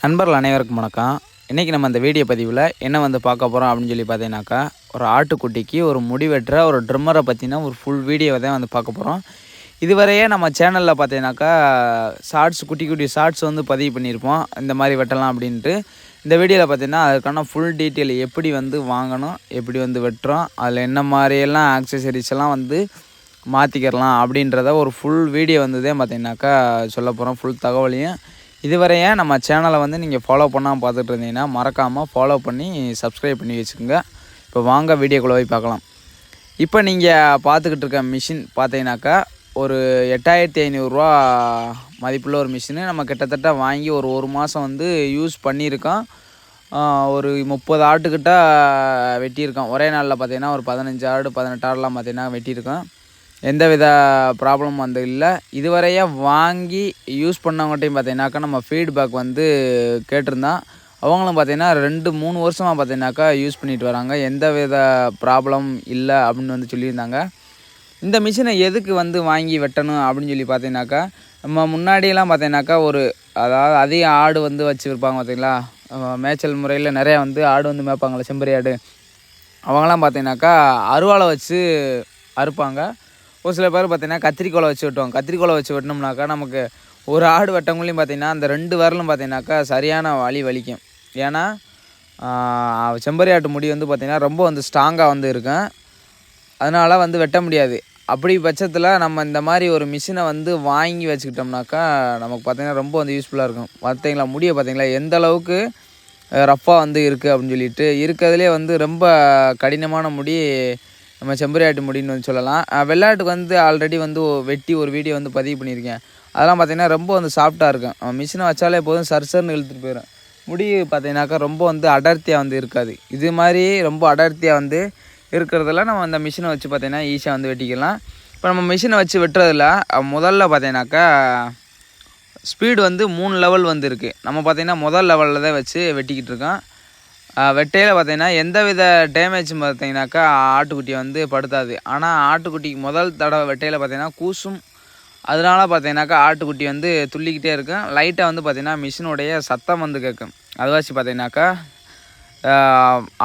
நண்பர்கள் அனைவருக்கும் வணக்கம். இன்றைக்கி நம்ம இந்த வீடியோ பதிவில் என்ன வந்து பார்க்க போகிறோம் அப்படின்னு சொல்லி பார்த்தீங்கன்னாக்கா ஒரு ஆட்டுக்குட்டிக்கு ஒரு முடி வெட்டுற ஒரு ட்ரிம்மரை பற்றின ஒரு ஃபுல் வீடியோவை தான் வந்து பார்க்க போகிறோம் இதுவரையே நம்ம சேனலில் பார்த்தீங்கன்னாக்கா ஷார்ட்ஸ் குட்டி குட்டி ஷார்ட்ஸ் வந்து பதிவு பண்ணியிருப்போம். இந்த மாதிரி வெட்டலாம் அப்படின்ட்டு. இந்த வீடியோவில் பார்த்தீங்கன்னா அதுக்கான ஃபுல் டீட்டெயில் எப்படி வந்து வாங்கணும் எப்படி வந்து வெட்டுறோம் அதில் என்ன மாதிரியெல்லாம் ஆக்சசரிஸ் எல்லாம் வந்து மாற்றிக்கிறலாம் அப்படின்றத ஒரு ஃபுல் வீடியோ வந்ததே பார்த்தீங்கன்னாக்கா சொல்ல போகிறோம் ஃபுல் தகவலையும் இதுவரையே நம்ம சேனலை வந்து நீங்கள் ஃபாலோ பண்ணாமல் பார்த்துட்டு இருந்தீங்கன்னா மறக்காமல் ஃபாலோ பண்ணி சப்ஸ்கிரைப் பண்ணி வச்சுக்கோங்க. இப்போ வாங்க வீடியோக்குள்ளே போய் பார்க்கலாம். இப்போ நீங்கள் பார்த்துக்கிட்டு இருக்க மிஷின் பார்த்தீங்கன்னாக்கா ஒரு எட்டாயிரத்தி ஐநூறுரூவா மதிப்புள்ள ஒரு மிஷினு நம்ம கிட்டத்தட்ட வாங்கி ஒரு ஒரு மாதம் வந்து யூஸ் பண்ணியிருக்கோம். ஒரு முப்பது ஆட்டுக்கிட்ட வெட்டியிருக்கோம். ஒரே நாளில் பார்த்தீங்கன்னா ஒரு பதினஞ்சு ஆடு பதினெட்டு ஆடுலாம் பார்த்தீங்கன்னா வெட்டியிருக்கோம். எந்த வித ப்ராப்ளமும் வந்து இல்லை. இதுவரையே வாங்கி யூஸ் பண்ணவங்ககிட்டையும் பார்த்தீங்கன்னாக்கா நம்ம ஃபீட்பேக் வந்து கேட்டிருந்தோம் அவங்களும் பார்த்தீங்கன்னா ரெண்டு மூணு வருஷமாக பார்த்தீங்கன்னாக்கா யூஸ் பண்ணிட்டு வராங்க. எந்த வித ப்ராப்ளம் இல்லை அப்படின்னு வந்து சொல்லியிருந்தாங்க. இந்த மிஷினை எதுக்கு வந்து வாங்கி வெட்டணும் அப்படின்னு சொல்லி பார்த்தீங்கன்னாக்கா நம்ம முன்னாடியெல்லாம் பார்த்தீங்கன்னாக்கா ஒரு அதாவது அதிக ஆடு வந்து வச்சு விற்பாங்க பார்த்தீங்களா மேய்ச்சல் முறையில் நிறையா வந்து ஆடு வந்து மேய்ப்பாங்களே செம்பரி ஆடு. அவங்களாம் பார்த்தீங்கன்னாக்கா அருவாளை வச்சு அறுப்பாங்க. ஒரு சில பேர் பார்த்தீங்கன்னா கத்திரிக்கோலை வச்சு விட்டோம் கத்திரிக்கோலை வச்சு வெட்டினோம்னாக்கா நமக்கு ஒரு ஆடு வெட்டவங்களையும் பார்த்தீங்கன்னா அந்த ரெண்டு வரலும் பார்த்தீங்கன்னாக்கா சரியான வலி வலிக்கும். ஏன்னா செம்பரி ஆட்டு முடி வந்து பார்த்திங்கன்னா ரொம்ப வந்து ஸ்ட்ராங்காக வந்து இருக்கும். அதனால் வந்து வெட்ட முடியாது. அப்படி பட்சத்தில் நம்ம இந்த மாதிரி ஒரு மிஷினை வந்து வாங்கி வச்சுக்கிட்டோம்னாக்கா நமக்கு பார்த்திங்கன்னா ரொம்ப வந்து யூஸ்ஃபுல்லாக இருக்கும். பார்த்தீங்களா? முடியை பார்த்தீங்களா? எந்த அளவுக்கு ரஃப்பாக வந்து இருக்குது அப்படின்னு சொல்லிட்டு இருக்கிறதுலே வந்து ரொம்ப கடினமான முடி நம்ம செம்பரியாட்டு முடின்னு வந்து சொல்லலாம். வெள்ளாட்டுக்கு வந்து ஆல்ரெடி வந்து வெட்டி ஒரு வீடியோ வந்து பதிவு பண்ணியிருக்கேன். அதெல்லாம் பார்த்தீங்கன்னா ரொம்ப வந்து சாஃப்ட்டாக இருக்கும். மிஷினை வச்சாலே போதும் சர்சர்னு இழுத்துட்டு போயிடும் முடி பார்த்தீங்கன்னாக்கா ரொம்ப வந்து அடர்த்தியாக வந்து இருக்காது. இது மாதிரி ரொம்ப அடர்த்தியாக வந்து இருக்கிறதெல்லாம் நம்ம அந்த மிஷினை வச்சு பார்த்தீங்கன்னா ஈஸியாக வந்து வெட்டிக்கலாம். இப்போ நம்ம மிஷினை வச்சு வெட்டுறதுல முதல்ல பார்த்தீங்கன்னாக்கா ஸ்பீடு வந்து மூணு லெவல் வந்து இருக்குது நம்ம பார்த்தீங்கன்னா முதல் லெவலில் தான் வச்சு வெட்டிக்கிட்டு இருக்கோம். வெட்டையில் பார்த்தீங்கன்னா எந்த வித டேமேஜும் பார்த்தீங்கன்னாக்கா ஆட்டுக்குட்டியை வந்து படுத்தாது. ஆனால் ஆட்டுக்குட்டிக்கு முதல் தடவை வெட்டையில் பார்த்தீங்கன்னா கூசும். அதனால பார்த்தீங்கன்னாக்கா ஆட்டுக்குட்டி வந்து துள்ளிக்கிட்டே இருக்கும். லைட்டாக வந்து பார்த்திங்கன்னா மிஷினுடைய சத்தம் வந்து கேட்கும். அதுவாச்சு பார்த்தீங்கன்னாக்கா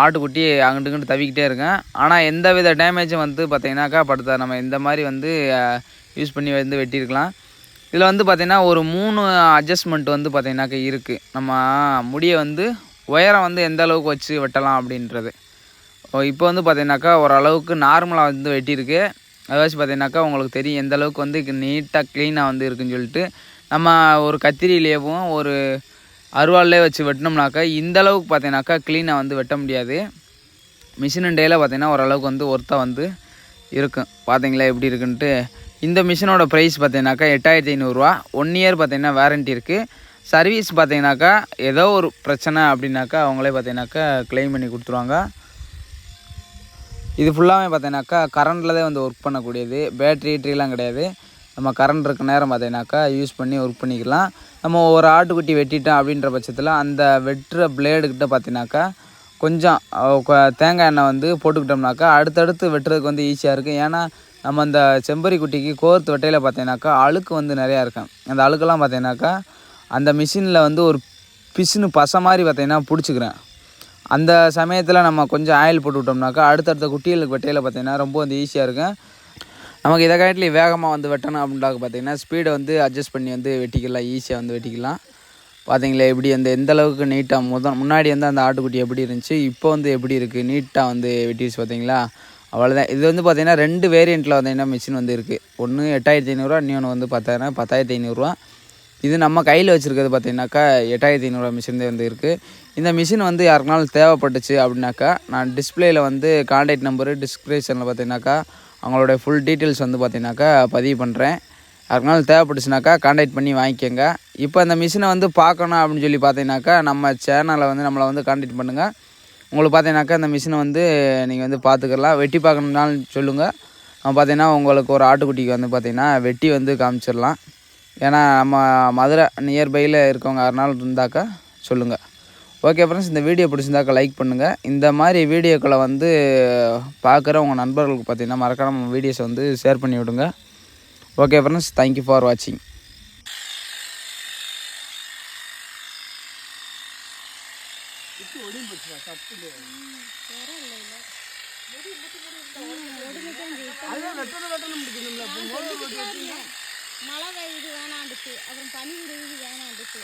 ஆட்டுக்குட்டி அங்கிட்டு இங்கிட்டு தவிக்கிட்டே இருக்கும். ஆனால் எந்த வித டேமேஜும் வந்து பார்த்தீங்கன்னாக்கா படுத்தாது. நம்ம இந்த மாதிரி வந்து யூஸ் பண்ணி வந்து வெட்டியிருக்கலாம். இதில் வந்து பார்த்திங்கன்னா ஒரு மூணு அட்ஜஸ்ட்மெண்ட் வந்து பார்த்திங்கனாக்கா இருக்குது நம்ம முடியை வந்து உயரம் வந்து எந்த அளவுக்கு வச்சு வெட்டலாம் அப்படின்றது. இப்போ வந்து பார்த்தீங்கன்னாக்கா ஓரளவுக்கு நார்மலாக வந்து வெட்டியிருக்கு. அதை வச்சு பார்த்திங்கனாக்கா உங்களுக்கு தெரியும் எந்த அளவுக்கு வந்து நீட்டாக க்ளீனாக வந்து இருக்குன்னு சொல்லிட்டு. நம்ம ஒரு கத்திரியிலேயும் ஒரு அருவாள்லேயே வச்சு வெட்டினோம்னாக்கா இந்த அளவுக்கு பார்த்தீங்கன்னாக்கா க்ளீனாக வந்து வெட்ட முடியாது. மிஷினுண்டையில் பார்த்திங்கன்னா ஓரளவுக்கு வந்து ஒர்த்தாக வந்து இருக்கும் பார்த்தீங்களா எப்படி இருக்குன்ட்டு. இந்த மிஷினோட ப்ரைஸ் பார்த்தீங்கன்னாக்கா எட்டாயிரத்தி ஐநூறுரூவா ஒன் இயர் பார்த்திங்கன்னா வாரண்ட்டி இருக்குது சர்வீஸ் பார்த்தீங்கன்னாக்கா ஏதோ ஒரு பிரச்சனை அப்படின்னாக்கா அவங்களே பார்த்தீங்கன்னாக்கா க்ளைம் பண்ணி கொடுத்துருவாங்க. இது ஃபுல்லாகவே பார்த்தீங்கன்னாக்கா கரண்டில் தான் வந்து ஒர்க் பண்ணக்கூடியது. பேட்ரி ட்ரீலாம் கிடையாது. நம்ம கரண்ட் இருக்க நேரம் பார்த்தீங்கன்னாக்கா யூஸ் பண்ணி ஒர்க் பண்ணிக்கலாம். நம்ம ஒரு ஆட்டுக்குட்டி வெட்டிட்டோம் அப்படின்ற பட்சத்தில் அந்த வெட்டுற பிளேடுக்கிட்ட பார்த்தீங்கன்னாக்கா கொஞ்சம் தேங்காய் எண்ணெய் வந்து போட்டுக்கிட்டோம்னாக்கா அடுத்தடுத்து வெட்டுறதுக்கு வந்து ஈஸியாக இருக்கும் ஏன்னா நம்ம அந்த செம்பரி குட்டிக்கு கோர்த்து வெட்டையில் பார்த்தீங்கன்னாக்கா அழுக்கு வந்து நிறையா இருக்கும். அந்த அழுக்கெல்லாம் பார்த்தீங்கன்னாக்கா அந்த மிஷினில் வந்து ஒரு பிசுன்னு பசை மாதிரி பார்த்தீங்கன்னா பிடிச்சிக்கிறேன். அந்த சமயத்தில் நம்ம கொஞ்சம் ஆயில் போட்டு விட்டோம்னாக்கா அடுத்தடுத்த குட்டிகளுக்கு வெட்டையில் பார்த்தீங்கன்னா ரொம்ப வந்து ஈஸியாக இருக்கும். நமக்கு இதை காட்டிலே வேகமாக வந்து வெட்டணும் அப்படின்றாக்க பார்த்தீங்கன்னா ஸ்பீடை வந்து அட்ஜஸ்ட் பண்ணி வந்து வெட்டிக்கலாம் ஈஸியாக வந்து வெட்டிக்கலாம். பார்த்தீங்களா எப்படி அந்த எந்த அளவுக்கு நீட்டாக முதல் முன்னாடி வந்து அந்த ஆட்டுக்குட்டி எப்படி இருந்துச்சு இப்போ வந்து எப்படி இருக்குது நீட்டாக வந்து வெட்டிடுச்சு பார்த்தீங்களா? அவ்வளோதான் இது வந்து பார்த்தீங்கன்னா ரெண்டு வேரியண்ட்டில் பார்த்தீங்கன்னா மிஷின் வந்து இருக்குது ஒன்று எட்டாயிரத்தி ஐநூறுரூவா இன்னொன்று வந்து பத்தாயிரம் பத்தாயிரத்தி ஐநூறுரூவா இது நம்ம கையில் வச்சுருக்கிறது பார்த்தீங்கன்னாக்கா எட்டாயிரத்தி ஐநூறுரூவா மிஷின் வந்து இருக்குது இந்த மிஷின் வந்து யாருக்குனாலும் தேவைப்பட்டுச்சு அப்படின்னாக்கா நான் டிஸ்பிளேயில் வந்து கான்டாக்ட் நம்பரு டிஸ்கிரிப்ஷனில் பார்த்தீங்கன்னாக்கா அவங்களுடைய ஃபுல் டீட்டெயில்ஸ் வந்து பார்த்தீங்கன்னாக்கா பதிவு பண்ணுறேன் யாருக்குனாலும் தேவைப்பட்டுச்சுனாக்கா கான்டாக்ட் பண்ணி வாங்கிக்கோங்க. இப்போ அந்த மிஷினை வந்து பார்க்கணும் அப்படின்னு சொல்லி பார்த்தீங்கன்னாக்கா நம்ம சேனலை வந்து நம்மளை வந்து கான்டாக்ட் பண்ணுங்கள் உங்களுக்கு பார்த்தீங்கன்னாக்கா இந்த மிஷினை வந்து நீங்கள் வந்து பார்த்துக்கலாம் வெட்டி பார்க்கணுன்னாலும் சொல்லுங்கள் பார்த்தீங்கன்னா உங்களுக்கு ஒரு ஆட்டுக்குட்டிக்கு வந்து பார்த்தீங்கன்னா வெட்டி வந்து காமிச்சிடலாம். ஏன்னா நம்ம மதுரை நியர்பையில் இருக்கவங்க யாருனாலும் இருந்தாக்கா சொல்லுங்கள் ஓகே ஃப்ரெண்ட்ஸ் இந்த வீடியோ பிடிச்சிருந்தாக்கா லைக் பண்ணுங்கள் இந்த மாதிரி வீடியோக்களை வந்து பார்க்குற உங்கள் நண்பர்களுக்கு பார்த்தீங்கன்னா மறக்காம வீடியோஸை வந்து ஷேர் பண்ணி விடுங்க. ஓகே ஃப்ரெண்ட்ஸ் தேங்க்யூ ஃபார் வாட்சிங் மழை பெய்யுது வேணாண்டுச்சு அப்புறம் பனி விடுவது வேணாண்டுச்சு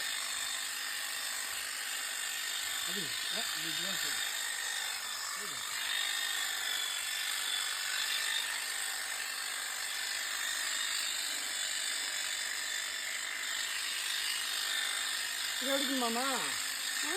இது எடுக்குமாமா ஆ